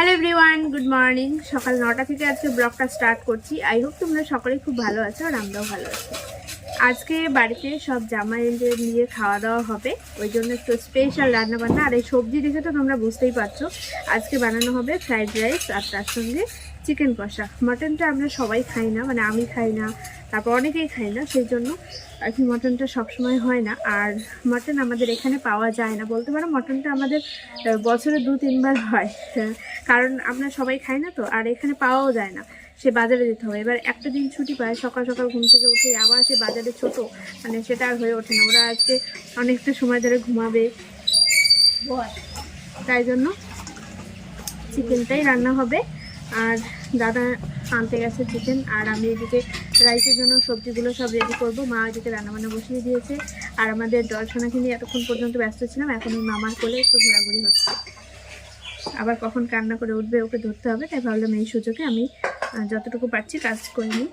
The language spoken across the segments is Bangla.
হ্যালো এভরিওয়ান গুড মর্নিং সকাল নটা থেকে আজকে ব্লগটা স্টার্ট করছি। আই হোপ তোমরা সকলেই খুব ভালো আছো আর আমরাও ভালো আছি। আজকে বাড়িতে সব জামা জামাইদের নিয়ে খাওয়া দাওয়া হবে। ওই জন্য একটু স্পেশাল রান্না বান্না আর এই সবজি দেখে তো তোমরা বুঝতেই পারছ। আজকে বানানো হবে ফ্রাইড রাইস আর তার সঙ্গে চিকেন কষা। মাটনটা আমরা সবাই খাই না মানে আমি খাই না। তারপর অনেকেই খাই না সেই জন্য আর কি মটনটা সবসময় হয় না। আর মটন আমাদের এখানে পাওয়া যায় না। বলতে পারো মটনটা আমাদের বছরে দু তিনবার হ্যাঁ, কারণ আমরা সবাই খাই না তো আর এখানে পাওয়াও যায় না। সে বাজারে যেতে হবে। এবার একটা দিন ছুটি পায় সকাল সকাল ঘুম থেকে উঠে আবার সে বাজারে ছোট মানে সেটা আর হয়ে ওঠে না। ওরা আজকে অনেকটা সময় ধরে ঘুমাবে। তাই জন্য চিকেনটাই রান্না হবে। আর দাদা আনতে গেছে চিকেন আর আমি এদিকে রাইসের জন্য সবজিগুলো সব রেডি করব। মা এদিকে রান্নাবান্না বসিয়ে দিয়েছে। আর আমাদের দর্শনাকে নিয়ে এতক্ষণ পর্যন্ত ব্যস্ত ছিলাম এখন ওই মামার কোলে একটু ঘোরাঘুরি হচ্ছে। আবার কখন কান্না করে উঠবে ওকে ধরতে হবে তাই ভাবলাম এই সুযোগে আমি যতটুকু পারছি কাজ করে নিই।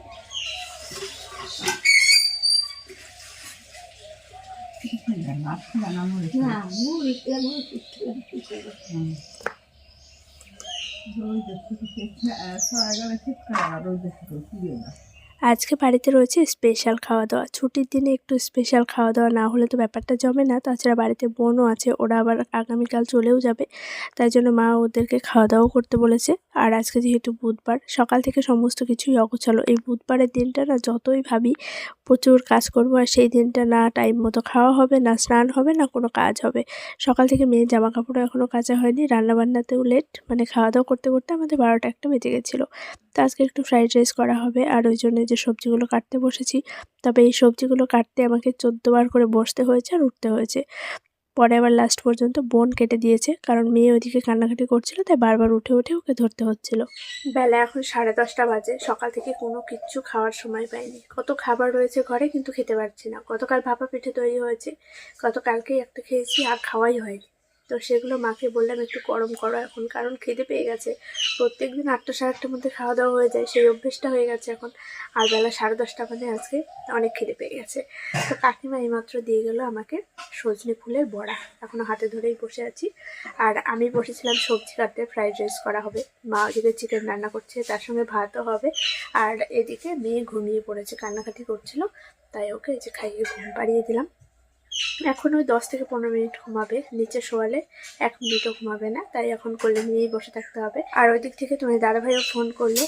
रोज देखो कैसा ऐसा आएगा वैसे खराब रोज देखो सीरियस আজকে বাড়িতে রয়েছে স্পেশাল খাওয়া দাওয়া ছুটির দিনে একটু স্পেশাল খাওয়া দাওয়া না হলে তো ব্যাপারটা জমে না। তাছাড়া বাড়িতে বোনও আছে, ওরা আবার আগামীকাল চলেও যাবে। তাই জন্য মা ওদেরকে খাওয়া দাওয়াও করতে বলেছে। আর আজকে যেহেতু বুধবার, সকাল থেকে সমস্ত কিছুই অগোছালো। এই বুধবারের দিনটা না যতই ভাবি প্রচুর কাজ করব, আর সেই দিনটা না টাইম মতো খাওয়া হবে, না স্নান হবে, না কোনো কাজ হবে। সকাল থেকে মেয়ের জামা কাপড়ও এখনও কাচা হয়নি। রান্নাবান্নাতেও লেট মানে খাওয়া দাওয়া করতে করতে আমাদের বারোটা একটা বেজে গেছিল। তো আজকে একটু ফ্রাইড রাইস করা হবে। আর ওই জন্য যে সবজিগুলো কাটতে বসেছি, তবে এই সবজিগুলো কাটতে আমাকে চোদ্দ বার করে বসতে হয়েছে আর উঠতে হয়েছে। পরে আবার লাস্ট পর্যন্ত বোন কেটে দিয়েছে, কারণ মেয়ে ওইদিকে কান্নাকাটি করছিল, তাই বারবার উঠে উঠে ওকে ধরতে হচ্ছিল। বেলা এখন সাড়ে দশটা বাজে, সকাল থেকে কোনো কিচ্ছু খাওয়ার সময় পাইনি। কত খাবার রয়েছে ঘরে, কিন্তু খেতে পারছি না। গতকাল ভাপা পিঠে তৈরি হয়েছে, গতকালকেই একটা খেয়েছি আর খাওয়াই হয়নি। তো সেগুলো মাকে বললাম, একটু গরম করো এখন, কারণ খিদে পেয়ে গেছে। প্রত্যেক দিন আটটা সাড়ে আটটার মধ্যে খাওয়া দাওয়া হয়ে যায়, সেই অভ্যেসটা হয়ে গেছে এখন। আর বেলা সাড়ে দশটা মানে আজকে অনেক খিদে পেয়ে গেছে। তো কাকিমা এইমাত্র দিয়ে গেলো আমাকে সজনে ফুলের বড়া। এখনও হাতে ধরেই বসে আছি। আর আমি বসেছিলাম সবজি কাটতে, ফ্রাইড রাইস করা হবে। মা ওদিকে চিকেন রান্না করছে, তার সঙ্গে ভাতও হবে। আর এদিকে মেয়ে ঘুমিয়ে পড়েছে, কান্নাকাটি করছিল। তাই ওকে এই যে খাইয়ে ঘুম পাড়িয়ে দিলাম। এখন ওই দশ থেকে পনেরো মিনিট ঘুমাবে, নিচে শোয়ালে এক মিনিটও ঘুমাবে না, তাই এখন কোলে নিয়েই বসে থাকতে হবে। আর ওই দিক থেকে তোমার দাদাভাইও ফোন করল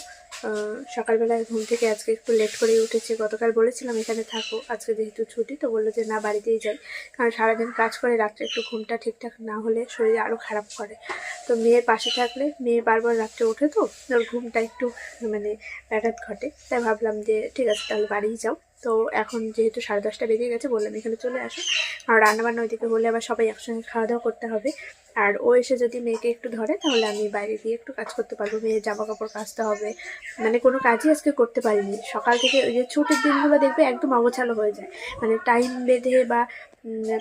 সকালবেলায় ঘুম থেকে আজকে একটু লেট করেই উঠেছে, গতকাল বলেছিলাম এখানে থাকো, আজকে যেহেতু ছুটি, তো বলল যে না, বাড়িতেই যাই। কারণ সারাদিন কাজ করে রাত্রে একটু ঘুমটা ঠিকঠাক না হলে শরীর আরও খারাপ করে। তো মেয়ের পাশে থাকলে, মেয়ে বারবার রাত্রে ওঠে তো ওর ঘুমটা একটু মানে ব্যাঘাত ঘটে, তাই ভাবলাম যে ঠিক আছে, তাহলে বাড়িই যাও। তো এখন যেহেতু সাড়ে দশটা বেজে গেছে, বললাম এখানে চলে আসো। আর রান্নাবান্না ওইদিকে হলে আবার সবাই একসঙ্গে খাওয়া দাওয়া করতে হবে। আর ও এসে যদি মেয়েকে একটু ধরে, তাহলে আমি বাইরে গিয়ে একটু কাজ করতে পারব। মেয়ের জামা কাপড় কাচতে হবে। মানে কোনো কাজই আজকে করতে পারিনি। সকাল থেকে ওই যে ছুটির দিনগুলো দেখবে একদম অগোছালো হয়ে যায়। মানে টাইম বেঁধে বা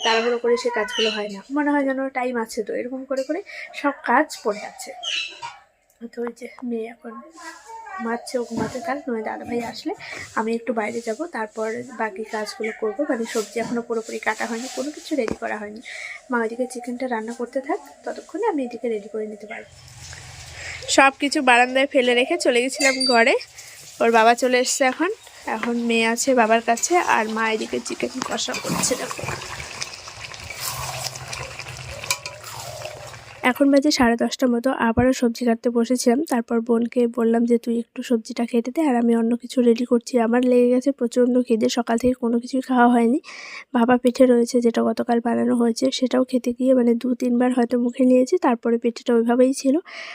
তাড়াহুড়ো করে সে কাজগুলো হয় না। মনে হয় যেন টাইম আছে তো। এরকম করে করে সব কাজ পড়ে আছে। তো ওই যে মেয়ে এখন ঘুমাচ্ছে, ও ঘুমাতে থাক নয় দাদাভাই আসলে আমি একটু বাইরে যাব, তারপর বাকি কাজগুলো করব। মানে সবজি এখনও পুরোপুরি কাটা হয়নি, কোনো কিছু রেডি করা হয়নি। মা এদিকে চিকেনটা রান্না করতে থাক, ততক্ষণে আমি এদিকে রেডি করে নিতে পারব। সব কিছু বারান্দায় ফেলে রেখে চলে গেছিলাম ঘরে। ওর বাবা চলে এসছে এখন। এখন মেয়ে আছে বাবার কাছে, আর মা এদিকে চিকেন কষা করছে, দেখো। এখন বাজে সাড়ে দশটার মতো, আবারও সবজি কাটতে বসেছিলাম। তারপর বোনকে বললাম যে, তুই একটু সবজিটা কেটে দে, আর আমি অন্য কিছু রেডি করছি। আমার লেগে গেছে প্রচণ্ড খিদে, সকাল থেকে কোনো কিছুই খাওয়া হয়নি। ভাপা পিঠে রয়েছে, যেটা গতকাল বানানো হয়েছে, সেটাও খেতে গিয়ে মানে দু, তিনবার হয়তো মুখে নিয়েছি, তারপরে পিঠেটা ওইভাবেই ছিল,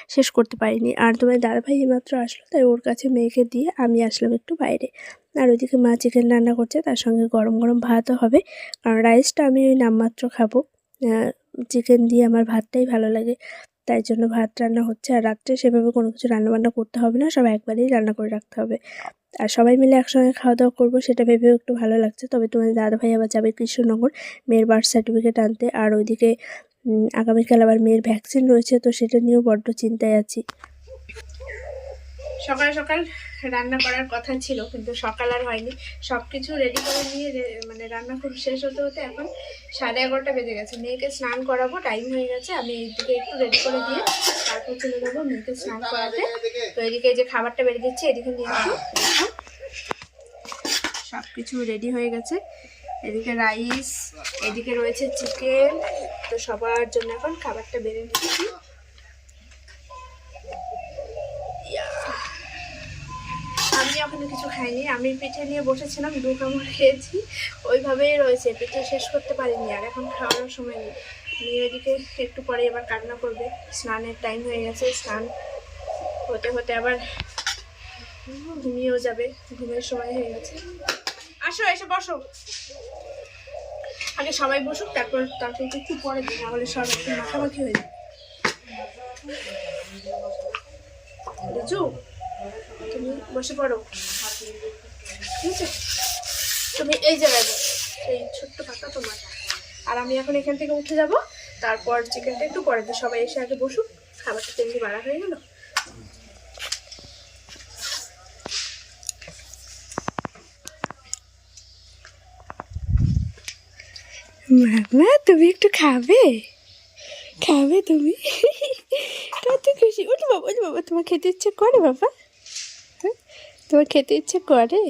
শেষ করতে পারিনি। আর তোমার দাদাভাই এইমাত্র আসলো, তাই ওর কাছে মেয়েকে দিয়ে আমি আসলাম একটু বাইরে। আর ওইদিকে মা চিকেন রান্না করছে, তার সঙ্গে গরম গরম ভাতও হবে। কারণ রাইসটা আমি ওই নামমাত্র খাব। চিকেন দিয়ে আমার ভাতটাই ভালো লাগে। তাই জন্য ভাত রান্না হচ্ছে। আর রাত্রে সেভাবে কোনো কিছু রান্নাবান্না করতে হবে না। সব একবারেই রান্না করে রাখতে হবে। আর সবাই মিলে একসঙ্গে খাওয়া দাওয়া করব, সেটা ভেবেও একটু ভালো লাগছে। তবে তোমাদের দাদা ভাই আবার যাবে কৃষ্ণনগর মেয়ের বার্থ সার্টিফিকেট আনতে। আর ওইদিকে আগামীকাল আবার মেয়ের ভ্যাকসিন রয়েছে, তো সেটা নিয়েও বড্ড চিন্তায় আছি। সকাল সকাল রান্না করার কথা ছিল, কিন্তু সকাল আর হয়নি। সব কিছু রেডি করে নিয়ে মানে রান্না খুব শেষ হতে হতে এখন সাড়ে এগারোটা বেজে গেছে। মেয়েকে স্নান করাবো টাইম হয়ে গেছে, আমি এইদিকে একটু রেডি করে দিয়ে তারপর চলে যাব মেয়েকে স্নান করাতে। তো এদিকে যে খাবারটা বেড়ে দিচ্ছি, এদিকে নিয়ে আসো। সব কিছু রেডি হয়ে গেছে। এদিকে রাইস এদিকে রয়েছে চিকেন তো সবার জন্য এখন খাবারটা বেড়ে নিচ্ছি। আমি এখনও কিছু খাইনি। আমি পিঠে নিয়ে বসেছিলাম, দু কামড় খেয়েছি। ওইভাবেই রয়েছে, পিঠে শেষ করতে পারিনি আর এখন খাওয়ানোর সময় নেই। মেয়ে এদিকে একটু পরে এবার কান্না করবে। স্নানের টাইম হয়ে গেছে, স্নান হতে হতে আবার ঘুমিয়েও যাবে। ঘুমের সময় হয়ে গেছে। আসো, এসে বসো। আগে সবাই বসুক, তারপর তারপর একটু পরে দিই, নাহলে সব একটু মাখামাখি হয়ে যাবে। বুঝু তুমি বসে পড়ো। ঠিক আছে? তুমি এই জায়গায় এই ছোট্ট পাতা তোমার। আর আমি এখন এখান থেকে উঠে যাব। তারপর চিকেনটা একটু পরে দিই সবাই এসে আগে বসুক। খাবারটা তেমনি বাড়া হয়ে গেল। মামা, তুমি একটু খাবে? খাবে তুমি? কত খুশি। ওঠো বাবা ওঠো বাবা, তোমার খেতে ইচ্ছে করে বাবা। তোমার খেতে ইচ্ছে করে?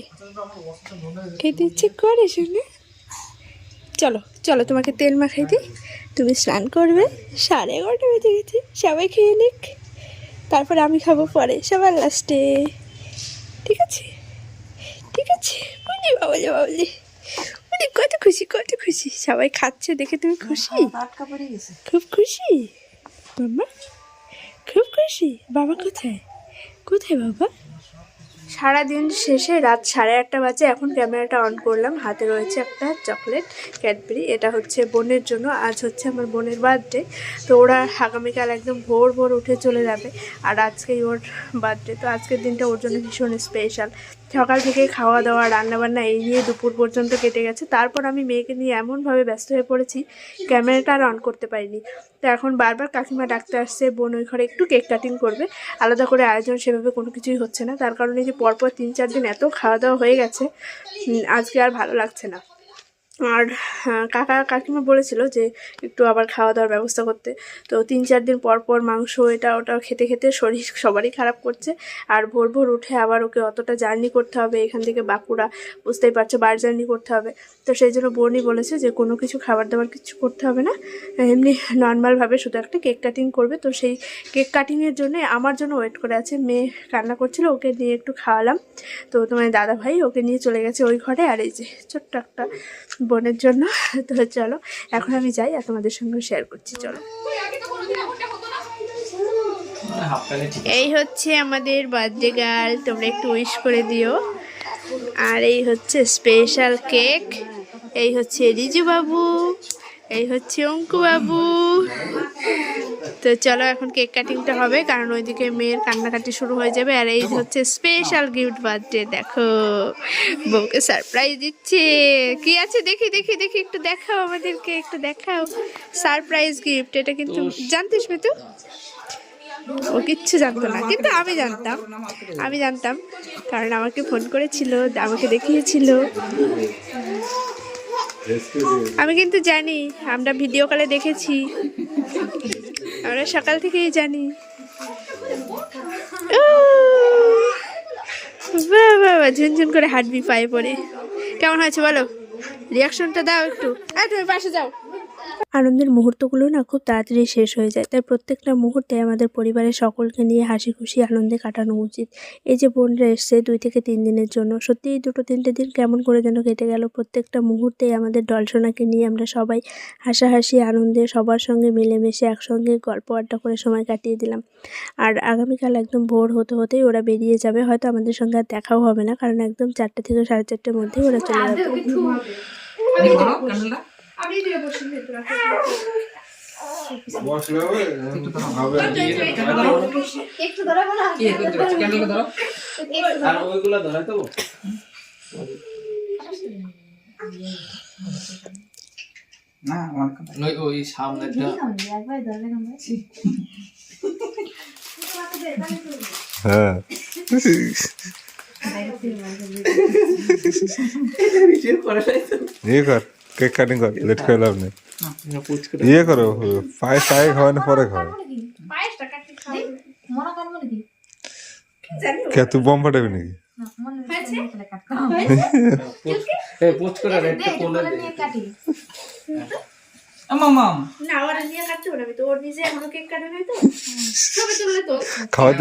খেতে ইচ্ছে করে শুনে? চলো চলো তোমাকে তেল মাখাই দিই। তুমি স্নান করবে সাড়ে এগারোটা বেজে গেছে সবাই খেয়ে নিক। তারপর আমি খাব পরে সবার লাস্টে ঠিক আছে? ঠিক আছে? বুঝি বাবা যে বাবলি। উনি কত খুশি কত খুশি। সবাই খাচ্ছে দেখে তুমি খুশি? গেছে। খুব খুশি? মামা খুব খুশি? বাবা কোথায়? কোথায় বাবা? সারাদিন শেষে রাত সাড়ে আটটা বাজে এখন ক্যামেরাটা অন করলাম। হাতে রয়েছে একটা চকলেট ক্যাডবেরি এটা হচ্ছে বোনের জন্য। আজ হচ্ছে আমার বোনের বার্থডে তো ওরা আগামীকাল একদম ভোর ভোর উঠে চলে যাবে। আর আজকেই ওর বার্থডে তো আজকের দিনটা ওর জন্য ভীষণ স্পেশাল সকাল থেকে খাওয়া দাওয়া, রান্নাবান্না এই নিয়ে দুপুর পর্যন্ত কেটে গেছে। তারপর আমি মেয়েকে নিয়ে এমনভাবে ব্যস্ত হয়ে পড়েছি, ক্যামেরাটা আর অন করতে পারিনি। তো এখন বারবার কাকিমা ডাকতে আসছে, বোন ওই ঘরে একটু কেক কাটিং করবে। আলাদা করে আয়োজন সেভাবে কোনো কিছুই হচ্ছে না। তার কারণে যে পরপর তিন চার দিন এত খাওয়া দাওয়া হয়ে গেছে আজকে আর ভালো লাগছে না। আর কাকা, কাকিমা বলেছিল যে একটু আবার খাওয়া দাওয়ার ব্যবস্থা করতে। তো তিন, চার দিন পর পর মাংস এটা ওটা খেতে খেতে শরীর সবারই খারাপ করছে। আর ভোর ভোর উঠে আবার ওকে অতটা জার্নি করতে হবে। এখান থেকে বাঁকুড়া, বুঝতেই পারছ, বার জার্নি করতে হবে। তো সেই জন্য বোনই বলেছে যে কোনো কিছু খাবার দাবার কিছু করতে হবে না। এমনি নর্মালভাবে শুধু একটা কেক কাটিং করবে। তো সেই কেক কাটিংয়ের জন্য আমার জন্য ওয়েট করে আছে। মেয়ে কান্না করছিল, ওকে নিয়ে একটু খাওয়ালাম। তো তোমার দাদা ভাই ওকে নিয়ে চলে গেছে ওই ঘরে। আর এই যে ছোট্ট একটা বোনের জন্য। তো চলো, এখন আমি যাই আর তোমাদের সঙ্গে শেয়ার করছি, চলো। এই হচ্ছে আমাদের বার্থডে গার্ল তোমরা একটু উইশ করে দিও। আর এই হচ্ছে স্পেশাল কেক এই হচ্ছে রিজু বাবু এই হচ্ছে অঙ্কু বাবু তো চলো এখন কেক কাটিংটা হবে কারণ ওইদিকে মেয়ের কান্নাকাটি শুরু হয়ে যাবে। আর এই হচ্ছে স্পেশাল গিফট বার্থডে দেখো। বউকে সারপ্রাইজ দিচ্ছে। কি আছে? দেখি দেখি দেখি একটু দেখাও আমাদেরকে একটু দেখাও। সারপ্রাইজ গিফট এটা কিন্তু জানতিস মিতু? ও কিচ্ছু জানতো না কিন্তু আমি জানতাম আমি জানতাম কারণ আমাকে ফোন করেছিল আমাকে দেখিয়েছিল। আমি কিন্তু জানি আমরা ভিডিও কলে দেখেছি। আমরা সকাল থেকেই জানি। ঝুনঝুন করে হাঁটবি পায়ে পড়ে। কেমন হয়েছে বলো? রিয়াকশনটা দাও একটু। আর তুমি পাশে যাও। আনন্দের মুহূর্তগুলো না খুব তাড়াতাড়ি শেষ হয়ে যায়। তাই প্রত্যেকটা মুহূর্তে আমাদের পরিবারের সকলকে নিয়ে হাসি খুশি আনন্দে কাটানো উচিত। এই যে বোনরা এসছে দুই থেকে তিন দিনের জন্য সত্যি এই দুটো তিনটে দিন কেমন করে যেন কেটে গেল। প্রত্যেকটা মুহূর্তে আমাদের দলসোনাকে নিয়ে আমরা সবাই হাসাহাসি আনন্দে সবার সঙ্গে মিলেমিশে একসঙ্গে গল্প আড্ডা করে সময় কাটিয়ে দিলাম। আর আগামীকাল একদম ভোর হতে হতেই ওরা বেরিয়ে যাবে। হয়তো আমাদের সঙ্গে আর দেখাও হবে না কারণ একদম চারটে থেকে সাড়ে চারটের মধ্যেই ওরা চলে যাবে। আমি দিয়ে বসে বসলে হবে হবে। আর ওইগুলো ধরে দেবো না আমার ওই ওই সামনেটা হ্যাঁ। কর। কেক কাটিং কর লেট করে লাভ নেই। ইয়ে করো পায়েস আগে খাওয়ানো পরে খাও। মনে কে তুই বম ফাটাবি নাকি? মনে? এ করে রেটটা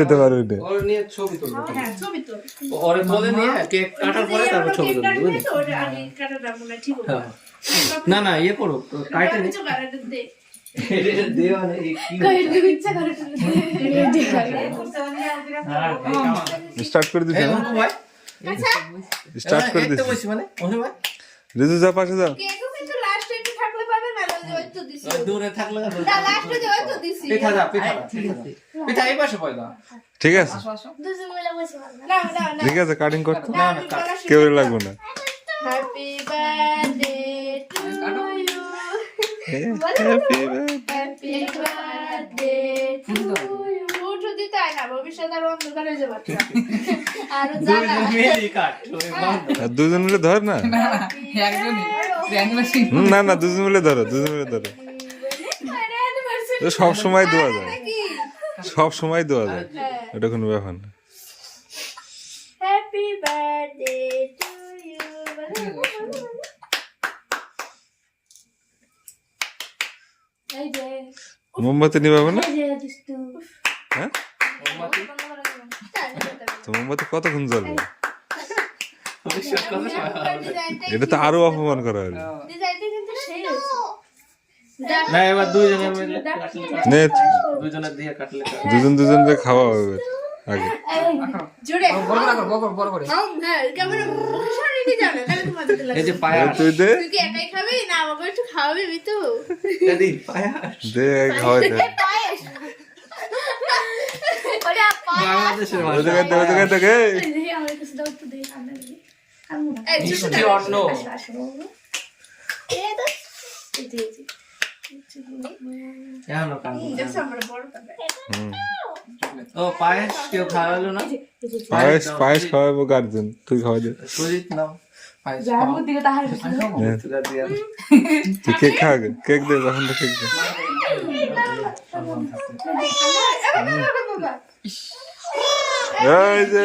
দে কোলে কোলে দে নিয়ে কাটি মাম মাম না। ওরা নিয়ে কাটতে পারবে না হ্যাঁ মনে হয় হ্যাঁ। না না ইয়ে করো কাটে নে। কিছু কাটাতে দে। এটা দেও না এই কি ইচ্ছা করে আর স্টার্ট করে অঙ্কু ভাই। স্টার্ট করে দিতে দিছে বসি মানে রিজু যা পাশে যাও ঠিক আছে। ঠিক আছে। কাটিং করতে। না না কাট। কেউ লাগবে না। Happy birthday to you happy happy birthday to you উঠো দিতে হয় না আর অন্ধকার হয়ে যাবে। আরও দুজন মিলে ধর না। একজনই। হুম, না না দুজন মিলে ধরো দুজন মিলে ধরো সব সময় দেওয়া যায়। সব সময় দেওয়া যায়। এটা কোনো ব্যাপার না। হ্যাপি বার্থডে টু ইউ মোমবাতি নিবাবে না? হ্যাঁ? মোমবাতি। তো মোমবাতি কতক্ষণ জ্বলবে। এটা তো আরও অপমান করা হলো না এবার দুইজনে মিলে কাটলে নে দিয়ে কাটলে দুজন দুজনকে খাওয়া হবে। আগে। হ্যাঁ ক্যামেরা মুখে সামনে নিয়ে যাবে তাহলে তোমার দিতে এই লাগবে যে পায়া তুই দে। তুই কি একাই খাবি? না আমাকে একটু খাওয়াবি মিতু। দাদি পায়া দে খাওয়াই দে। পায়েস। ওটা বাংলাদেশের ও পায়েস কেউ খাওয়ালো না পায়েস পায়েস খাওয়াবো গার্জেন তুই খাওয়াই দে সুজিত নাও কেক খা কেক দে তখন তো কেক দে এই যে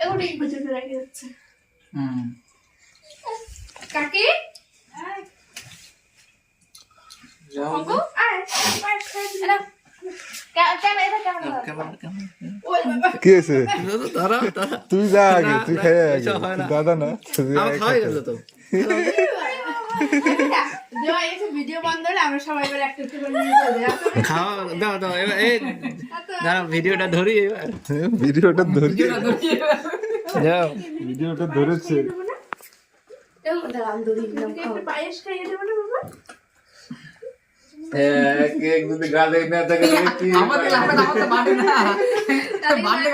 এগুলো পর্যন্ত রেখে যাচ্ছে হুম। কাকি? যাও। অঙ্কু? আয়। পায়েস খাই দিবি। কেন এটা কেমন ক্যামেরা ক্যামেরা ওই বাবা। কি হয়েছে? তারা তারা তুই যা আগে তুই খাই আগে। দাদা না? তুই খাওয়াই গেল তো। ভিডিওটা ধরি এবার। এ, ভিডিওটা ধরে যাও। ভিডিওটা ধরেছে। আমাদের আমাদের বাড়ি না। বাড়ি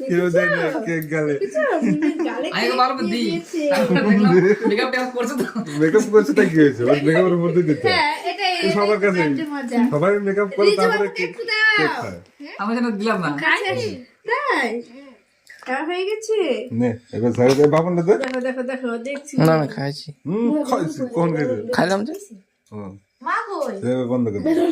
কেউ কেক গালে। মেকআপ টেকআপ করছে তো মেকআপ করছে তা কি হয়েছে ওর মেকআপের মধ্যে দিতে হয়। হ্যাঁ এটাই এই সবার কাছে সবাই মেকআপ করে তারপরে কেক খায়। আমি যেন দিলাম না। তাই? হয়ে গেছে? নে এবার সাইড দেখো দেখো দেখো দেখছি। না না খাইছি। হুম খাইছি কোন খাইছে? খাইলাম যে। হুম। মা কই বন্ধ করে দে।